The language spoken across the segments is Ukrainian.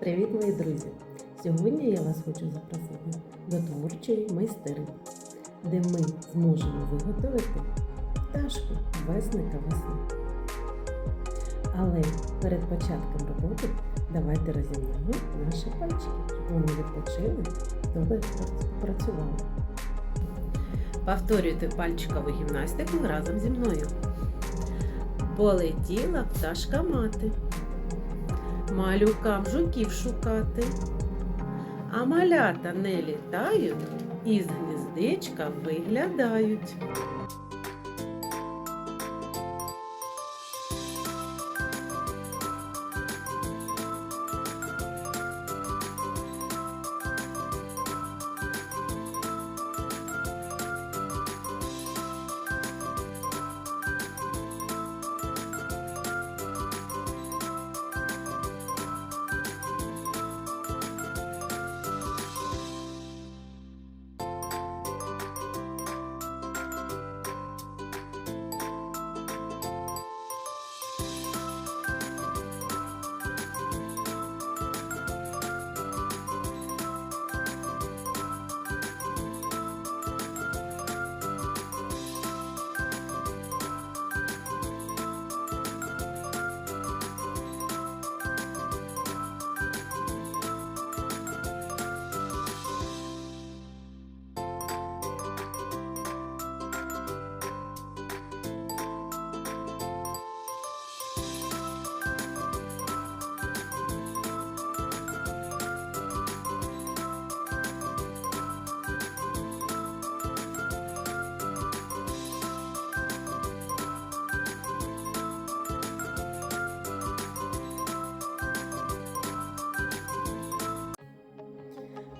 Привіт, мої друзі! Сьогодні я вас хочу запросити до творчої майстерні, де ми зможемо виготовити пташку весника весни. Але перед початком роботи давайте розімнемо наші пальчики, щоб вони відпочили, добре працювали. Повторюйте пальчикову гімнастику разом зі мною. Полетіла пташка мати малюкам жуків шукати. А малята не літають і з гніздечка виглядають.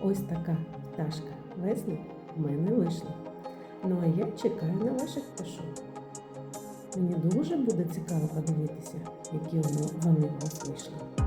Ось така пташка весна в мене вийшла. Ну а я чекаю на ваших пташок. Мені дуже буде цікаво подивитися, які вони у вас вийшли.